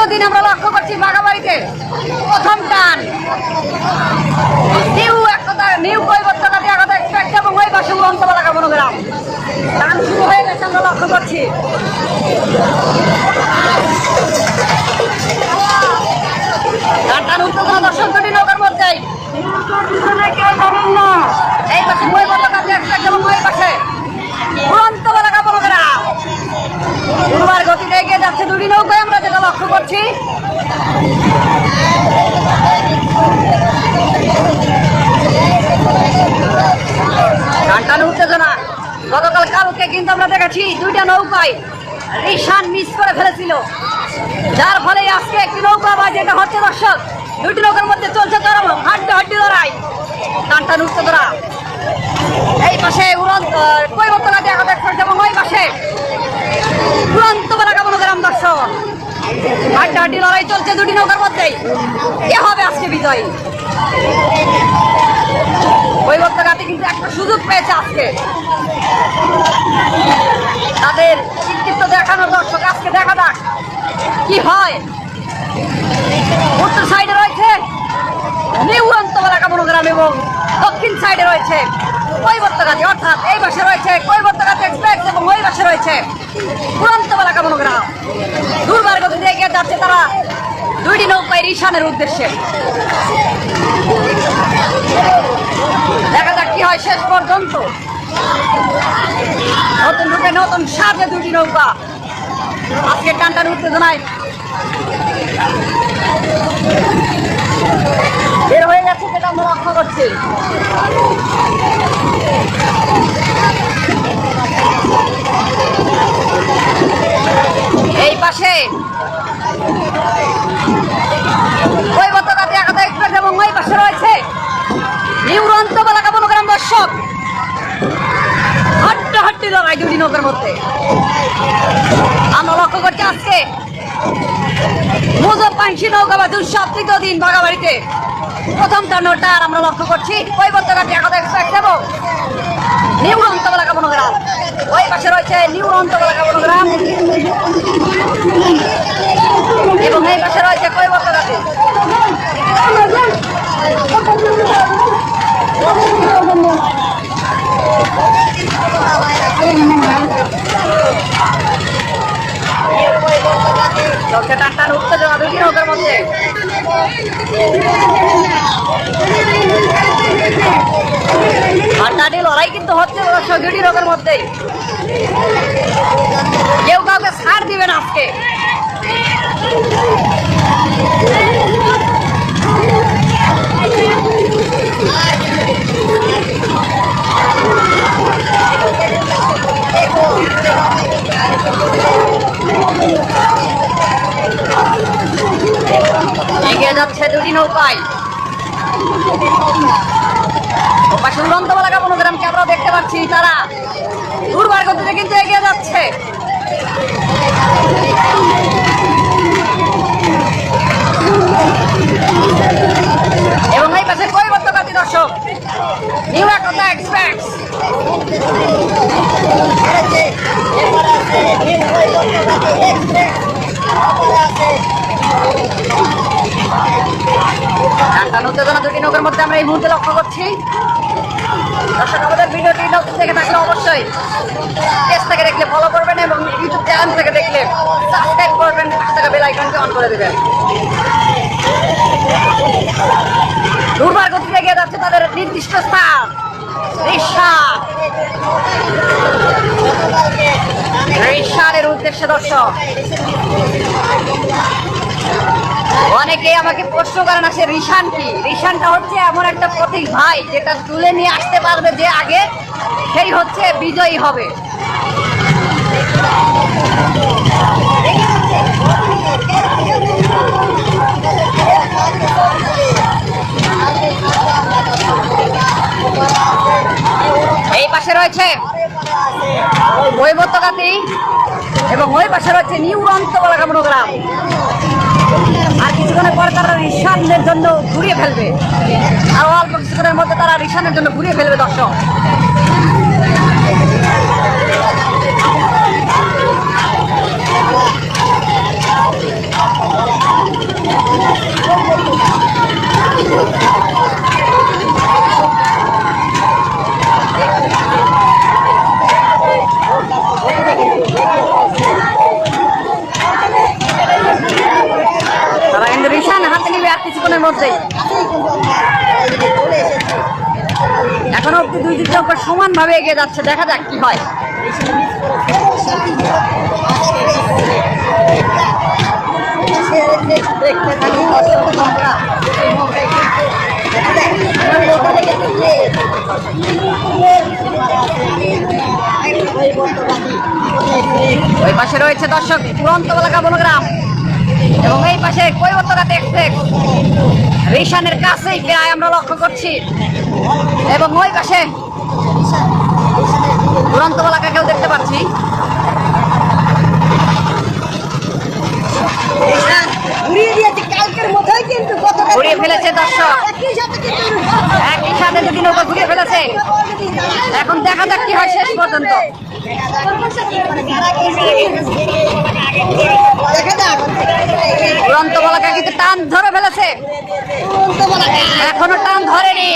দ্বিতীয় দিন আমরা লক্ষ্য করছি বাগাবাড়িতে প্রথম টান। নিউ একটা নিউ কৈবত্যতা দিয়ে এক্সপেক্ট এবং ওই পাশে উড়ন্ত এলাকা মনোগ্রাম টান শুরু হয়ে গেছে, আমরা লক্ষ্য করছি। ওই পাশে দুবার গতিতে এগিয়ে যাচ্ছে দুটি লক্ষ্য করছি টানটান উত্তেজনা। গতকাল কালকে কিন্তু আমরা দেখেছি দুইটা নৌকায় রিশান মিস করে ফেলেছিল। যার ফলে আজকে একটি নৌকা বা যেটা হচ্ছে দর্শক। দুটি নৌকার মধ্যে চলছে চরম হাড্ডি হাড্ডি লড়াই। টানটান উত্তেজনা। এই পাশে উড়ন্ত কৈবত্তলা দেখা দেখছে এবং ওই পাশে উড়ন্ত বেলা মনোগ্রাম দর্শন হাড্ডাহাড্ডি লড়াই চলছে দুটি নৌকার মধ্যেই কে হবে আজকে বিজয়ী। কৈবত্যঘাটে কিন্তু একটা সুযোগ পেয়েছে আজকে। তাদের কৃতিত্ব দেখানোর দর্শক আজকে দেখা যাক কি হয়। উত্তর সাইডে রয়েছে নিউ উড়ন্ত বেলা মনোগ্রাম এবং দক্ষিণ সাইডে রয়েছে কৈবত্যঘাটি অর্থাৎ এই পাশে রয়েছে কৈবত্যঘাটি এক্সপ্রেস এবং ওই পাশে রয়েছে উড়ন্ত বেলা মনোগ্রাম দুর্বার গতিতে এগিয়ে যাচ্ছে তারা নৌকায় উদ্দেশ্যে। দেখা যাক কি হয় শেষ পর্যন্ত। নতুন রূপে নতুন সাজে দুটি নৌকা। আজকে টানটান উত্তেজনায় বের হয়ে গেছে সেটা আমরা লক্ষ্য করছি। করছি আজকে মুজব আমরা লক্ষ্য করছি। কৈবত্যকাতে একাদা এক্সপ্রেস এবং নিউরন্ত বালাকা মনোগ্রাম ওই পাশে রয়েছে নিউরন্ত বালাকা মনোগ্রাম এবং এই পাশে রয়েছে কৈবত্যকাতে চলছে কিন্তু এগিয়ে যাচ্ছে। এবং এই পাশে কৈবত্যকাতি দর্শক নিউ একটা এক্সপ্রেস উত্তেজনা দুটি নৌকার মধ্যে আমরা এই মুহূর্তে লক্ষ্য করছি। দর্শক, আমাদের ভিডিওটি নতুন থেকে থাকলে অবশ্যই পেজ থেকে দেখলে ফলো করবেন এবং ইউটিউব চ্যানেল থেকে দেখলে সাবস্ক্রাইব করবেন। পাশে থাকা বেল আইকনটি অন করে দেবেন। দুর্বার গতিতে এগিয়ে যাচ্ছে তাদের নির্দিষ্ট স্থান। রিক্সারের উদ্দেশ্যে দর্শক। অনেকে আমাকে প্রশ্ন করেন, আসে, রিশান কি? রিশানটা হচ্ছে এমন একটা প্রতীক ভাই, যেটা তুলে নিয়ে আসতে পারবে যে আগে সেই হচ্ছে বিজয়ী হবে। এই পাশে রয়েছে বৈবত্যকাতি এবং ওই পাশে রয়েছে নিউ রন্তবলা মনোগ্রাম আর কিছুক্ষণের পরে তারা রিসানের জন্য ঘুরিয়ে ফেলবে। আর অল্প কিছুক্ষণের মধ্যে তারা রিসানের জন্য ঘুরিয়ে ফেলবে দর্শক। আর কিছুক্ষণের এখনও অব্দি দুই দিক চক্কর সমানভাবে এগিয়ে যাচ্ছে। দেখা যাক কি হয়। দেখতে থাকি ওই পাশে রয়েছে দর্শক তুরন্ত এলাকা বনগ্রাম। এবং এই পাশে কৈবর্তকাতে এক্সপ্রেস রিশানের কাছেই প্রায় আমরা লক্ষ্য করছি। এবং ওই পাশে দুরন্ত এলাকাকেও দেখতে পাচ্ছি। ঘুরিয়ে গতকাল ঘুরিয়ে ফেলেছে দর্শক। একই সাথে দুটি নৌকা ঘুরিয়ে ফেলেছে। এখন দেখা যাক কি হয় শেষ পর্যন্ত। দেখা দুরন্ত বলাকা কিন্তু টান ধরে ফেলেছে। এখনও টান ধরেনি।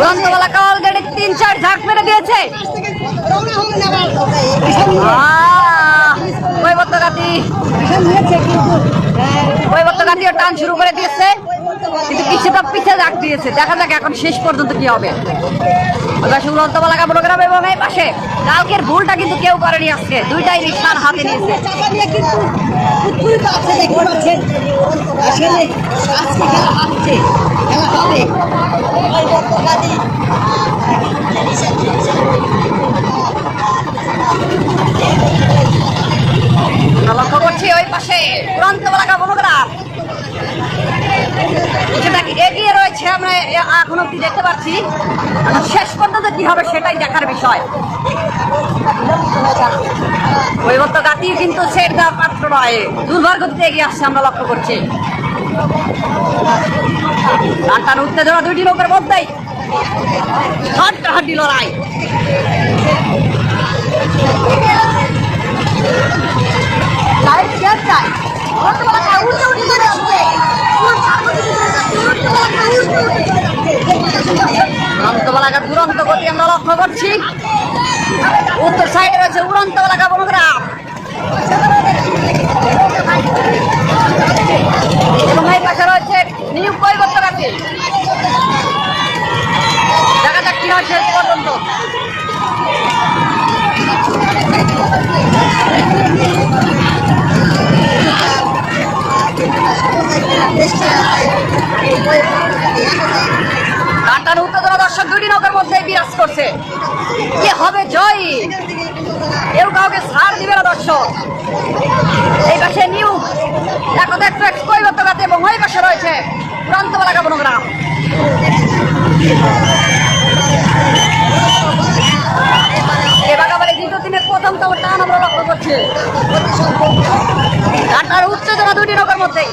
উড়ন্ত বলাকা অলরেডি তিন, চার ঝাঁক মেরে দিয়েছে। কৈবর্তকাতি কৈবর্তকাতিও টান শুরু করে দিয়েছে, কিন্তু কিছুটা পিছে ডাক দিয়েছে। দেখা যাক এখন শেষ পর্যন্ত কি হবে। বলাকা প্রোগ্রাম এবং এই পাশে কালকের ভুলটা কিন্তু কেউ করেনি আজকে। দুইটাই লক্ষ্য করছি ওই পাশে উড়ন্ত বলাকা প্রোগ্রাম কিছুটা এগিয়ে রয়েছে আমরা এখন অব্দি দেখতে পাচ্ছি। শেষ পর্যন্ত কি হবে সেটাই দেখার বিষয়। কৈবত্য গাতি কিন্তু সেট পাত্র নয়। দুর্ভাগ্য গতিতে এগিয়ে আসছে আমরা লক্ষ্য করছি। টানটান উত্তেজনা দুইটি লোকের মধ্যেই। হাড্ডাহাড্ডি লড়াই। করছি উত্তর সাইডে রয়েছে উড়ন্ত বলাকা বনগ্রাম এবং এই পাশে রয়েছে কৈবত্য গাছি দেখা যাক কি হয় শেষ পর্যন্ত। টাটার উত্তেজনা দর্শক দুটি নৌকার মধ্যে বিরাজ করছে। কে হবে জয়? কেউ কাউকে ছাড় দিবে না দর্শক। এই পাশে নিউ এক্সপ্রেস কৈবত্যগাতে এবং ওই পাশে রয়েছে প্রান্তবেলা কাপনগ্রাম এবারে দ্বিতীয় দিনের প্রথমতম টান আমরা লক্ষ্য করছি। টাটার উত্তেজনা দুটি নৌকার মধ্যেই।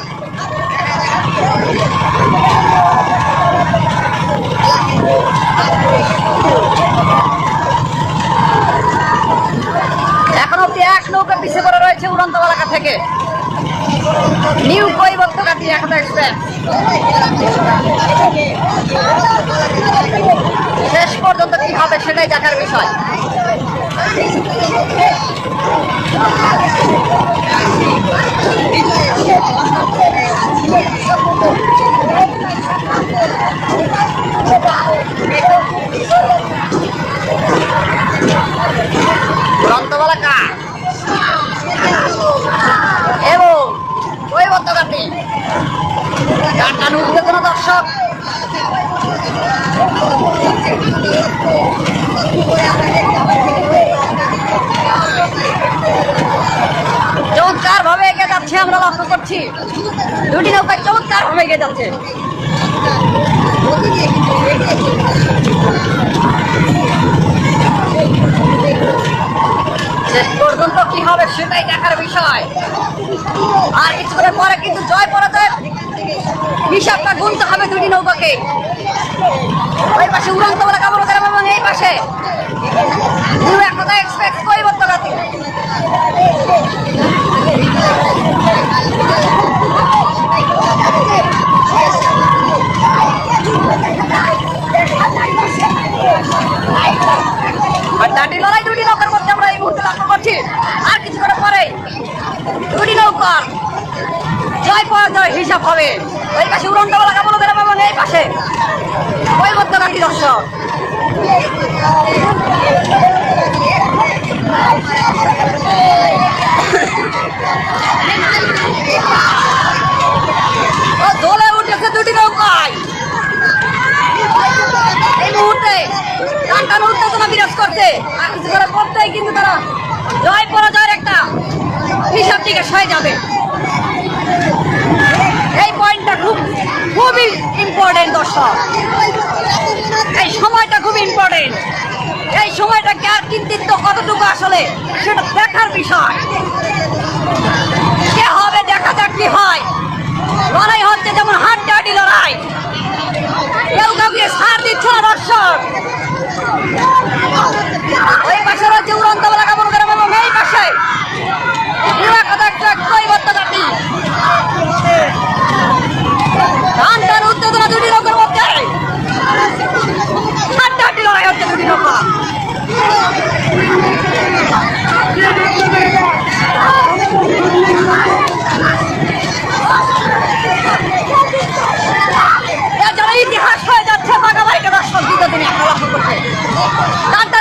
Come on. করছি দুটি নৌকা চমৎকার ভাবে এগিয়ে যাচ্ছে শেষ পর্যন্ত কি হবে সেটাই দেখার বিষয়। আর কিছুক্ষণের পরে কিন্তু জয় পরাজয় হিসাবটা গুনতে হবে দুটি নৌকাকে। ওই পাশে উড়ন্ত বলে কামড় করে এবং এই পাশে। ঘাটে লড়াই, দুটি নৌকার মধ্যে আমরা এই মুহূর্তে লক্ষ্য করছি। আর কিছুক্ষণ পরে দুটি নৌকার জয় পরাজয় হিসাব হবে। ওই পাশে উড়ন্ত লাগা বলো এবং এই পাশে বৈবদ্যকান্তি দর্শক। ও দোল করছে আর কিছু কিন্তু তারা জয় পরাজয়ের একটা হিসাব দিকে সয়ে যাবে। এই পয়েন্টটা খুব খুবই ইম্পর্টেন্ট দর্শক। এই সময়টা খুব ইম্পর্টেন্ট এই সময়টা কার কৃতিত্ব কতটুকু আসলে সেটা দেখার বিষয়। করছে